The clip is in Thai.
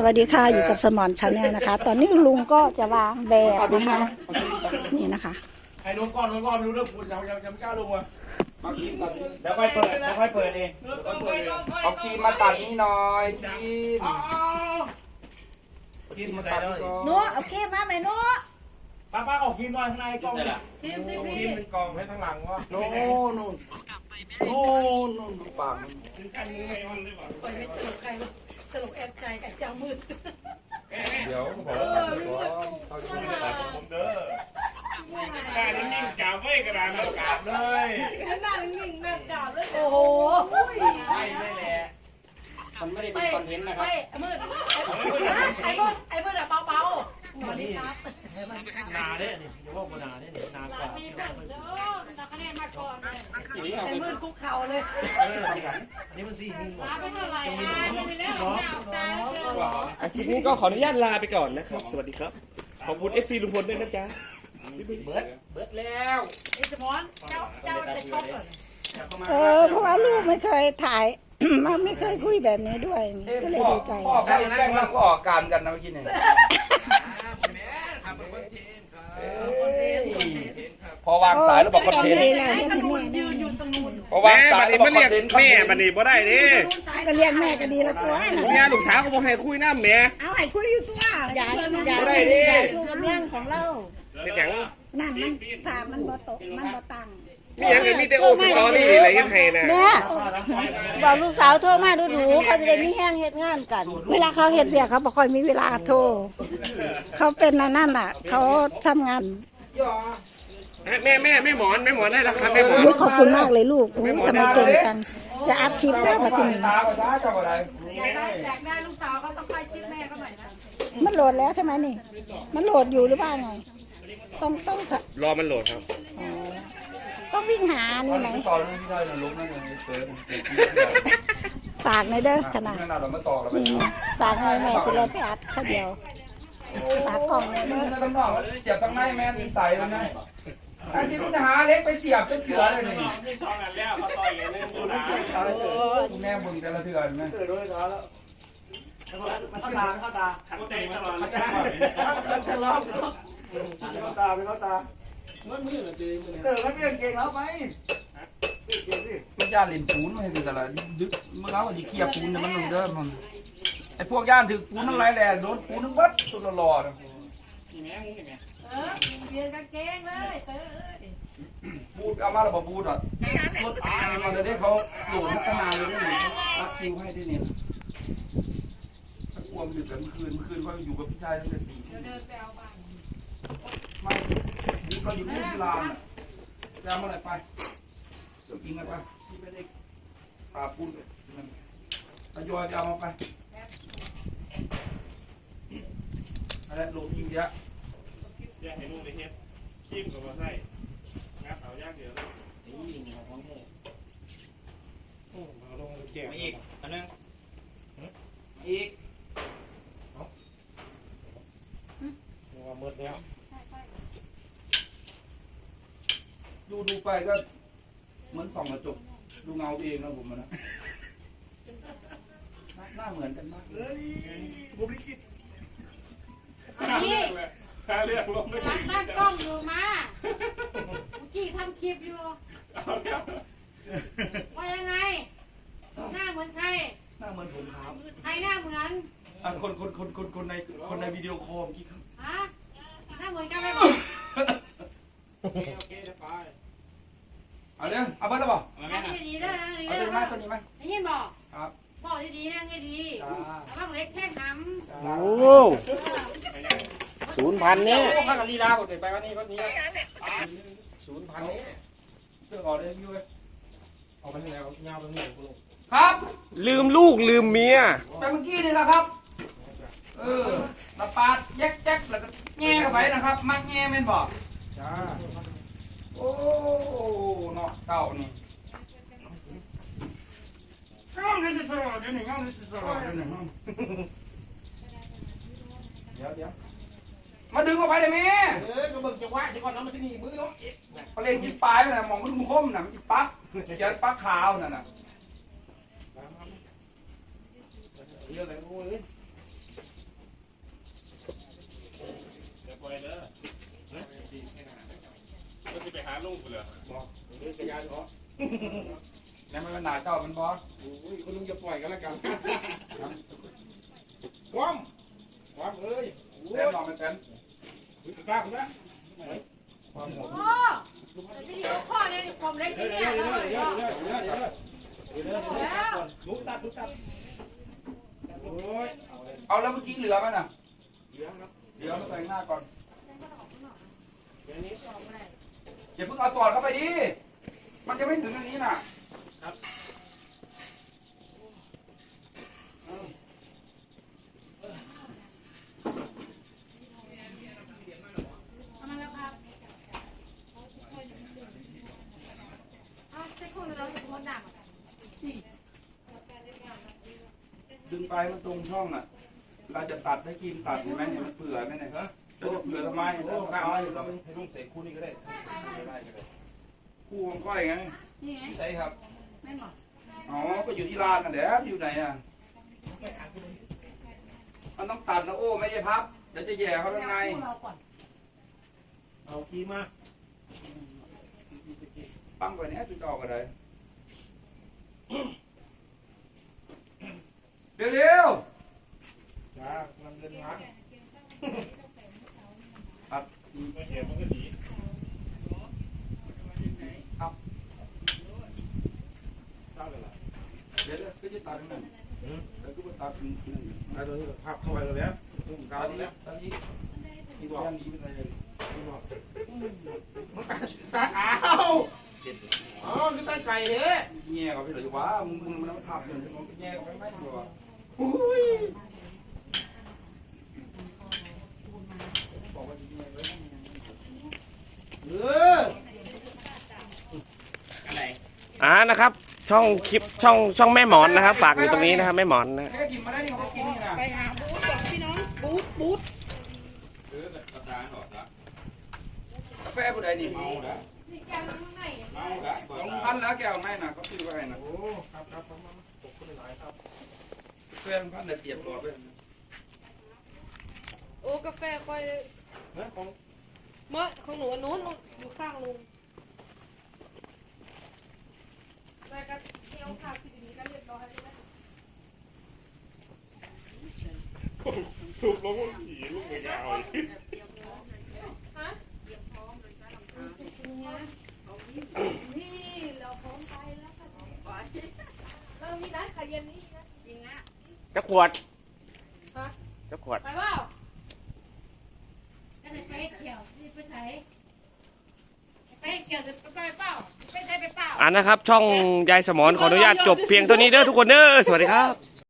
สวัสดีค่ะอยู่กับสมอนชาแนลนะคะ ตอนนี้ลุงก็จะวางแบบนะคะ นี่นะคะไอ้ลงก่อนลงก่อนไม่รู้เรื่องคุณยังยังยังไม่กล้าลงว่ะเอาครีมก่อนเดี๋ยวค่อยเปิดเดี๋ยวค่อยเปิดเองเอาครีมมาตัดนี่หน่อยครีมกินมาใส่เลยนัวโอเคมาไหมนัวป้าป้าออกกินหน่อยข้างในกล่องทีมทีกินเป็นกล่องไว้ข้างหลังวะโน่นโน่นโน่นโน่นดูปากมันปล่อยไม่สรุปใครสรุปแอบใจแอบจามืดเดี๋ยวขอเอาดูหน่อยผมเด้อได้นิ่งๆจับไว้กระดานแล้วกราบเลยหน้านิ่งๆหน้าจ่าเลยโอ้โหไม่ไม่แหละมันไม่ได้เป็นคอนเทนต์นะครับไอ้มืดไอ้มืดไอ้มืดอะเบาๆสวัสดีครับนาเนี่ยนี่อย่าว่านาเนี่ยนานกว่า มีคนเด้อนะคะแนนมาก่อนเลยเอาไอ้มืดคุกเข่าเลยเอออันนี้มันสี่โมงมาไปเท่าไหร่อะยังไม่แล้วหน้าตาเชื่ออาทิตย์นี้ก็ขออนุญาตลาไปก่อนนะครับ สวัสดีครับ ขอบคุณ FC ลุงพลด้วยนะจ๊ะเบิดเบิดแล้วไอ้สมอนเจ้าเจ้าจะชอบเหรอเออเพราะว่าลูกไม่เคยถ่ายมันไม่เคยคุยแบบนี้ด้วยก็เลยดีใจ พ่อพ่อแกล้งเราก็ออกการกันนะเมื่อกี้เนี่ยพอ วางสายแล้วบอกคอนเทนต์ดีแล้วเห็นตรงที่นู้นแม่ยืนอยู่ตรงนู้นพอวางแม่สาบัยนแล้วนี้บอกมาคเรีอยนกเทนต์แม่บันนี้บ่ได้เด้ก็เรียกแม่ก็ดีละตัวลูกยาลูกสาวก็บอกให้คุยน้ำแม่เอาให้คุยอยู่ตัวอย่าอย่าบ่ได้ดิอย่าชูกำลังของเราเป็นหยังนั่นมันผ่ามันบ่ตกมันบ่ตังมีหยังก็มีแต่โอสตอรี่อะไรเฮ็ดให้นะแม่บอกลูกสาวโทรมาดูดูๆเขาจะได้มีแห้งเฮ็ดงานกัน เวลาเขาเฮ็ดเบียกเขาบ่ค่อยมีเวลาโทรเขาเป็นนั่นนั่นอะ เขาทำงาน แม่แม่แม่หมอนแม่หมอนได้แล้วครับแม่หมอนอุ๊ยขอบคุณมากเลยลูกอุ๊ยทำไมเก่งจัง จะอัพคลิปแล้วมาที่นี่ตาก็ช้าจังอะไรอยากได้อยากได้ลูกสาวเขาต้องไปชิดแม่เขาหน่อยนะ มันโหลดแล้วใช่ไหมนี่ มันโหลดอยู่หรือเปล่าไง ต้องต้องรอมันโหลดครับ อ๋อต้องวิ่งหานี่ไหมต่อเรื่องที่ได้นะลุกนั่นเลยเสริมฝากในอยเด้อขนาดขนาดเราไม่ต่อกันไปนี่ฝากในอยแม่สิเลนไปอัดข้าวเดียวฝากกล่องเลยเด้อ ต้องบอกเสียบตั้งในแม่นิสัยมันไงอันนี้มันจะหาเล็กไปเสียบจนเถื่อเลยนี่นี่สองอันแล้วเขาต่อยกันเล่นดูนะแม่บึงแต่ละเถื่อนไหมเออด้วยท้อแล้วมันเข้าตามันเข้าตาขัดใจตลอดมันจะมันจะล็อกเข้าตาไปเข้าตามันมือเหรอเจมเออมันเปลี่ยนเก่งแล้วไหมเก่งสิมันย่านลินปูนมาให้ดูแต่ละดึกมันเอาดิเคียปูนมันลงเด้อมันไอ้พวกย่านถือปูนทั้งหลายแหล่โดนปูนทั้งบัดสุดหล่อนี่แม่มึงนี่แม่ เปลี่ยนกางเกงเลยเออบูดเอามาแล้วบอกบูดอะรถอามันจะได้เขาโหลดพัฒนาเลยด้วยนี่รักคิวให้ด้วยเนี่ยถ้ากลัวมันดึกแล้วเมื่อคืนเมื่อคืนเขาอยู่กับพี่ชายตั้งแต่สี่ทุ่มเดินไปเอาบ้านม่นี่เขาอยู่ที่ลานจะเอาอะไรไปเดี๋ยวกินกันไปที่ไม่ได้ปลาปูนไปทยอยจะเอามาไปอะไรหลดยิงเยอะ แยกให้ลูกไปเฮ็ดจิ้มกับว่าไส้งับเอาย่างเดียวเลยมาลงแก่มาอีกอันนึงอีกหัวมืดแล้วดูดูไปก็เหมือนส่องกระจกดูเงาตัวเองนะผมมันนะหน้าหน้าเหมือนกันมากเลยเฮ้ยบุริกิตอันนี้ ถ้าเลือกลงไม่หลังตั้งกล้องอยู่มาเมื่อกี้ทำคลิปอยู่เอาแล้วว่ายังไง หน้าเหมือนใครหน้าเหมือนผมครับใครหน้าเหมือนอะคนคนคนคนคนในคนในวิดีโอคอลเมื่อกี้ครับฮะหน้าเหมือนกันไหมบอกโอเคจะไปเอาเรื่องเอาเบิร์ดแล้วบอกเอานั่แม่งน่ะดีๆได้นั่งดีเอาๆได้ตัวนี้ไหมตัวนี้ไหมได้ยินบอกครับบอกดีๆนั่งดีๆระวังเล็กแค่หำโอ้ ศูนย์พันเนี่ยโอ้ข้างกับลีลาหมดเลยไปวันนี้วันนี้ศูนย์พันนี้เรื่องออกเลยพี่เว้ยออกไปที่ไหนเอายาวตรงนี้กูลงครับ ลืมลูกลืมเมียไปเมื่อกี้นี่นะครับ เออระปาดแยกแจ๊กแล้วก็แง่เข้าไปนะครับ มัดแง่แม่นบอกจ้าโอ้เนาะเก่านี่ย่องเลยสิสลอดเดี๋ยวนี้ย่องเลยสิสลอดเดี๋ยวนี้เดี๋ยวเดี๋ยว มาดึงออกไปเลยแม่เออกระเบื้องจะว่าจะก่อนน้ำมันสิหนีมือเนาะเขาเล่นยิ้มปลายมันนะมองมันคมน่ะมันจะปักจะเยนปักขาวนั่นนะเรื่ออะไรกูเอ้ยเดี๋ยวไปเด้อเฮะก็จะไปหาลูกเลยบอกเรื่กระยานเหรอแล้วมันหนาเจ้ามันบอสโอ้ยคุณลุงจะปล่อยกันแล้วกันความความเอ้ย แล้วนอนมันเต็น เอาแล้วเมื่อกี้เหลือมันอะเดี๋ยวครับเดี๋ยวมาแต่หน้าก่อนเดี๋ยวนี้อย่าเพิ่งเอาสอดเข้าไปดิ มันจะไม่ถึงอันนี้น่ะ ทำไมแล้วครับเอาเซ็ตคนเราจะโดนด่าสี่ ดึงไปมันตรงช่องน่ะ เราจะตัดให้กินตัดเห็นไหมเนี่ยมันเปลือยไหมเนี่ยฮะเราจะเปื่อยทำไมโอ้เราข้าข้าววให้เราให้ลุงเสกคู่นี้ก็ได้ได้ก็ได้คู่มันก้อยไงนี่ไงใช่ครับแม่นบอกอ๋อ ก็อยู่ที่ร้านน่ะเดี๋ยวอยู่ไหนอะมันต้องตัดนะโอ้ไม่ใช่พับเดี๋ยวจะแย่เขาข้างเราก่อนเอากีมาปั้งไปเนี้ยจุดออกกัน เร็วเร็วจ้านำเดินมาครับไม่เห็นมันก็ดีครับเจ้าเลยล่ะเดี๋ยวก็จะตัดนั่นแล้วก็ตัดนั่นตัดตรงนี้ภาพเข้าไปแล้วแล้วตอนนี้ตอนนี้ที่บอกนี้เป็นอะไรที่อกมันตัดอ้าวอ๋อคือตั้งใจเด้แง่กับพี่หรือว่ามึงมึงมันทำอย่างนี้มึงแง่กับไม่ไม่ตัว อออ่านะครับ ช่องคลิปช่องช่องแม่หมอนนะครับ ฝากอยู่ตรงนี้นะครับแม่หมอนนะแค่กินมาได้นี่เขากินนี่นะไปหาบูธก่อนพี่น้องบูธบูธเออกระดานหรอจ๊ะกาแฟผู้ใดนี่เมาแล้วนี่แก้วน้ำไหนเมาแล้วสองพันแล้วแก้วไม่น่ะเขาซื้อไว้ให้นะโอ้ครับครับครับมาตกคนหลายครับ เพื่อนพันเลยเตียบตัวไปโอ้กาแฟค่อยเฮ้ยของเมื่อของหนูอันนู้นอยู่ข้างลุงแม่ก็เที่ยวค่ะทีนี้ก็เรียบร้อยแล้วถูกลงผีลูกไม่ยาวฮะ นี่เราพร้อมไปแล้วค่ะ เรามีร้านขายเย็นนี้นะ จริงอะ จะขวดฮะ จะขวด ไปเปล่าก็เลยไปเที่ยวนี่ไปไหนไปเที่ยวจะไปเปล่าไปไหนไปเปล่า อ่านะครับ ช่องยายสมอนขออนุญาตจบเพียงเท่านี้เด้อทุกคนเด้อสวัสดีครับ